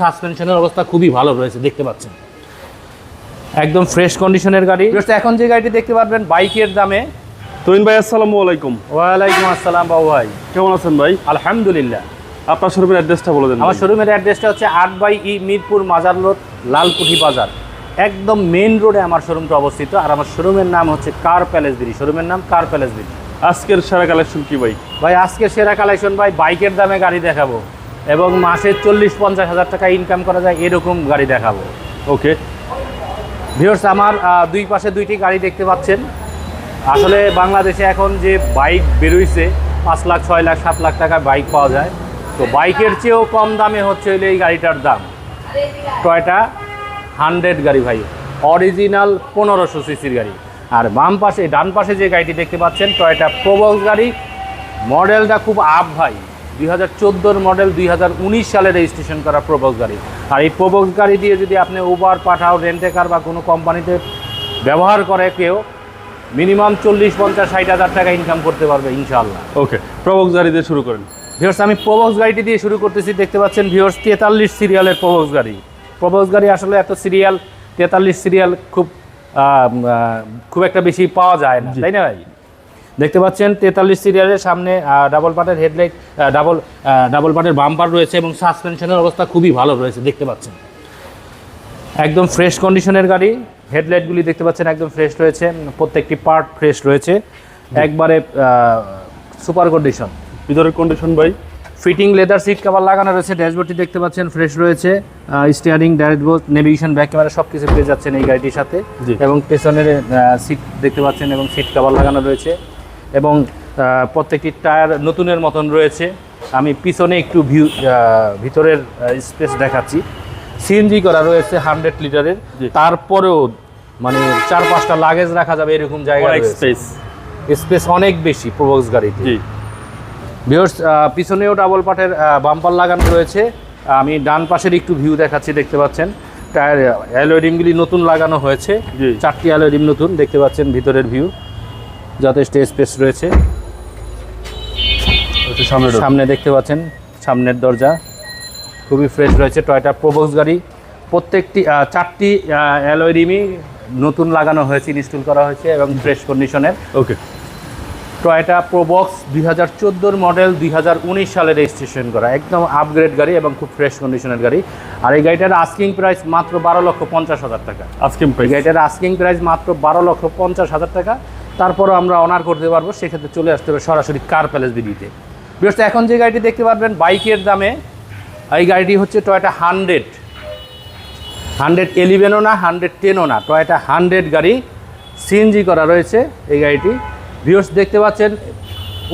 সাসপেনশনের অবস্থা খুবই ভালো রয়েছে দেখতে পাচ্ছেন। একদম ফ্রেশ কন্ডিশনের গাড়ি। এখন যে গাড়িটি দেখতে পারবেন বাইকের দামে। তুমিন ভাই আসসালামু আলাইকুম। ওয়ালাইকুম আসসালাম বাবু ভাই। কেমন আছেন ভাই? আলহামদুলিল্লাহ। আপনার শোরুমের অ্যাড্রেসটা বলে দেন আমার শোরুমের অ্যাড্রেসটা হচ্ছে আট বাই ই মিরপুর মাজার রোড লালকুঠি বাজার। একদম মেন রোডে আমার শোরুমটা অবস্থিত আর আমার শোরুমের নাম হচ্ছে কার প্যালেস বিড়ি শোরুমের নাম কার প্যালেস বিড়ি আজকের সেরা কালেকশন কি ভাই? ভাই আজকের সেরা কালেকশন ভাই বাইকের দামে গাড়ি দেখাবো। এবং মাসে চল্লিশ, পঞ্চাশ হাজার টাকা ইনকাম করা যায়, এরকম গাড়ি দেখাবো। ওকে ভিউর্স আমার দুই পাশে দুইটি গাড়ি দেখতে পাচ্ছেন। আসলে বাংলাদেশে এখন যে বাইক বেরোইছে, পাঁচ লাখ, ছয় লাখ, সাত লাখ টাকায় বাইক পাওয়া যায়। তো বাইকের চেয়েও কম দামে হচ্ছে এই গাড়িটার দাম। টয়টা হান্ড্রেড গাড়ি ভাই। অরিজিনাল পনেরোশো সিসির গাড়ি। আর বাম পাশে, ডান পাশে যে গাড়িটি দেখতে পাচ্ছেন টয়টা প্রোবক্স গাড়ি। মডেলটা খুব আপ ভাই। দুই হাজার মডেল দুই হাজার উনিশ সালে রেজিস্ট্রেশন করা প্রোবক্স গাড়ি। আর এই প্রবক্স গাড়ি দিয়ে যদি আপনি উবার পাঠাও রেন্টেকার বা কোনো কোম্পানিতে ব্যবহার করে কেউ মিনিমাম চল্লিশ পঞ্চাশ ষাট হাজার টাকা ইনকাম করতে পারবে ইনশাআল্লাহ। ওকে প্রবক্স গাড়ি দিয়ে শুরু করেন। ভিওর্স আমি প্রবক্স গাড়িটি দিয়ে শুরু করতেছি। দেখতে পাচ্ছেন ভিওর্স তেতাল্লিশ সিরিয়ালের প্রবক্স গাড়ি। প্রবক্স গাড়ি আসলে এত সিরিয়াল তেতাল্লিশ সিরিয়াল খুব খুব একটা বেশি পাওয়া যায় না তাই না ভাই? দেখতে পাচ্ছেন তেতাল্লিশ সিরিয়ালের সামনে ডাবল পার্টের হেডলাইট ডাবল ডাবল পার্টের বাম্পার রয়েছে এবং সাসপেনশনের অবস্থা খুবই ভালো রয়েছে দেখতে পাচ্ছেন। একদম ফ্রেশ কন্ডিশনের গাড়ি হেডলাইটগুলি দেখতে পাচ্ছেন একদম ফ্রেশ রয়েছে প্রত্যেকটি পার্ট ফ্রেশ রয়েছে। একবারে সুপার কন্ডিশন ভিতরের কন্ডিশন ভাই। ফিটিং লেদার সিট কভার লাগানো রয়েছে ড্যাশবোর্ডটি দেখতে পাচ্ছেন ফ্রেশ রয়েছে steering dashboard navigation back camera সব কিছু পেয়ে যাচ্ছেন এই গাড়িটির সাথে। এবং পেছনের সিট দেখতে পাচ্ছেন এবং সিট কভার লাগানো রয়েছে। এবং প্রত্যেকটি টায়ার নতুনের মতন রয়েছে। আমি পিছনে একটু ভিউ ভিতরের স্পেস দেখাচ্ছি। সিএনজি করা রয়েছে হান্ড্রেড লিটারের। তারপরেও মানে চার পাঁচটা লাগেজ রাখা যাবে এরকম জায়গা স্পেস স্পেস অনেক বেশি প্রবক্স গাড়িতে। ভিউর্স পিছনেও ডাবল পাটের বাম্পার লাগানো রয়েছে। আমি ডান পাশের একটু ভিউ দেখাচ্ছি দেখতে পাচ্ছেন। টায়ার অ্যালোডিমগুলি নতুন লাগানো হয়েছে। চারটি অ্যালোডিম নতুন দেখতে পাচ্ছেন ভিতরের ভিউ যথেষ্ট স্পেস রয়েছে। সামনে সামনে দেখতে পাচ্ছেন সামনের দরজা। খুবই ফ্রেশ রয়েছে টয়টা প্রোবক্স গাড়ি। প্রত্যেকটি চারটি অ্যালোডিমই নতুন লাগানো হয়েছে ইনস্টল করা হয়েছে এবং ফ্রেশ কন্ডিশনের ওকে। টয়টা প্রোবক্স দুই হাজার চোদ্দোর মডেল দুই হাজার উনিশ সালে রেজিস্ট্রেশন করা। একদম আপগ্রেড গাড়ি এবং খুব ফ্রেশ কন্ডিশনের গাড়ি। আর এই গাড়িটার আস্কিং প্রাইস মাত্র বারো লক্ষ পঞ্চাশ হাজার টাকা। আস্কিং গাড়িটার আস্কিং প্রাইস মাত্র বারো লক্ষ পঞ্চাশ হাজার টাকা। তারপরও আমরা অনার করতে পারব, সেক্ষেত্রে চলে আসতে হবে সরাসরি কার প্যালেস বিডিতে বিকজ এখন যে গাড়িটি দেখতে পারবেন, বাইকের দামে, এই গাড়িটি হচ্ছে টয়টা হান্ড্রেড হান্ড্রেড এলিভেনও না হান্ড্রেড টেনও না টয়টা হান্ড্রেড গাড়ি সিএনজি করা রয়েছে এই গাড়িটি। ভিউস দেখতে পাচ্ছেন,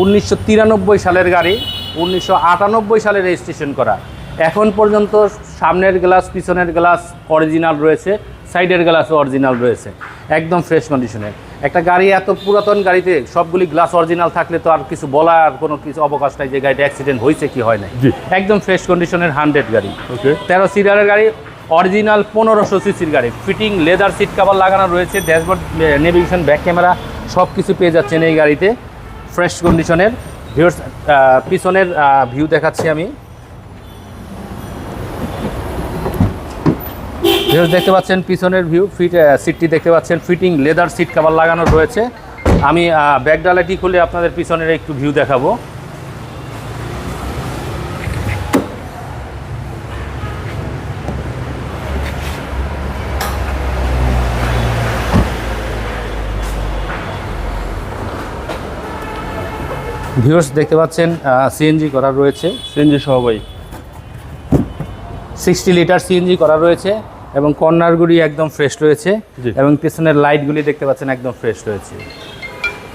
উনিশশো তিরানব্বই সালের গাড়ি, উনিশশো আটানব্বই সালে রেজিস্ট্রেশন করা। এখন পর্যন্ত সামনের গ্লাস পিছনের গ্লাস অরিজিনাল রয়েছে সাইডের গ্লাসও অরিজিনাল রয়েছে, একদম ফ্রেশ কন্ডিশনের একটা গাড়ি এত পুরাতন গাড়িতে সবগুলি গ্লাস অরিজিনাল থাকলে তো আর কিছু বলার কোনো কিছু অবকাশ নাই যে গাড়িটা অ্যাক্সিডেন্ট হয়েছে কি হয় নাই। একদম ফ্রেশ কন্ডিশনের হান্ড্রেড গাড়ি। ওকে তেরো সিরিয়ালের গাড়ি অরিজিনাল পনেরোশো সিসির গাড়ি। ফিটিং লেদার সিট কাভার লাগানো রয়েছে ড্যাশবোর্ড নেভিগেশন ব্যাক ক্যামেরা সব কিছু পেয়ে যাচ্ছেন এই গাড়িতে। ফ্রেশ কন্ডিশনের ভিউর্স পিছনের ভিউ দেখাচ্ছি আমি। ভিউর্স দেখতে পাচ্ছেন পিছনের ভিউ ফিট সিটটি দেখতে পাচ্ছেন ফিটিং লেদার সিট কাভার লাগানো রয়েছে। আমি ব্যাক ডালাটি খুলে আপনাদের পিছনের একটু ভিউ দেখাবো। ভিউর্স দেখতে পাচ্ছেন সিএনজি করা রয়েছে। সিএনজি সহ সিক্সটি লিটার সিএনজি করা রয়েছে। এবং কর্নারগুলি একদম ফ্রেশ রয়েছে এবং পিছনের লাইটগুলি দেখতে পাচ্ছেন একদম ফ্রেশ রয়েছে।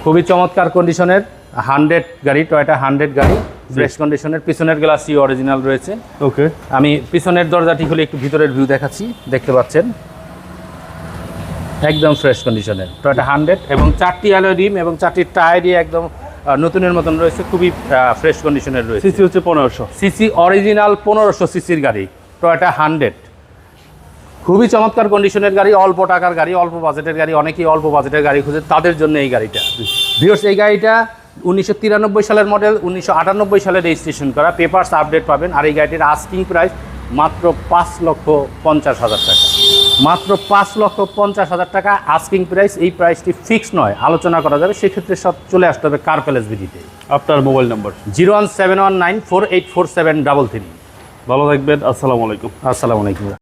খুবই চমৎকার কন্ডিশনের হান্ড্রেড গাড়ি টয়টা হান্ড্রেড গাড়ি ফ্রেশ কন্ডিশনের পিছনের গ্লাসটি অরিজিনাল রয়েছে। ওকে আমি পিছনের দরজাটি খুলে একটু ভিতরের ভিউ দেখাচ্ছি দেখতে পাচ্ছেন? একদম ফ্রেশ কন্ডিশনের টয়টা হান্ড্রেড এবং চারটি অ্যালো রিম এবং চারটি টায়ারই একদম নতুনের মতন রয়েছে খুবই ফ্রেশ কন্ডিশনের রয়েছে। সিসি হচ্ছে পনেরোশো। সিসি অরিজিনাল পনেরোশো সিসির গাড়ি টয়টা হান্ড্রেড খুবই চমৎকার কন্ডিশনের গাড়ি অল্প টাকার গাড়ি অল্প বাজেটের গাড়ি অনেকেই অল্প বাজেটের গাড়ি খুঁজে তাদের জন্য এই গাড়িটা। ভিউর্স এই গাড়িটা উনিশশো তিরানব্বই সালের মডেল উনিশশো আটানব্বই সালে রেজিস্ট্রেশন করা পেপারস আপডেট পাবেন আর এই গাড়িটির আস্কিং প্রাইস মাত্র পাঁচ লক্ষ পঞ্চাশ হাজার টাকা। মাত্র পাঁচ লক্ষ পঞ্চাশ হাজার টাকা আস্কিং প্রাইস এই প্রাইসটি ফিক্স নয় আলোচনা করা যাবে সেক্ষেত্রে সব চলে আসতে হবে কার প্যালেস বিডিতে আপনার mobile number zero one seven one nine four eight four seven double three. ভালো থাকবেন আসসালামু আলাইকুম। আসসালামু আলাইকুম।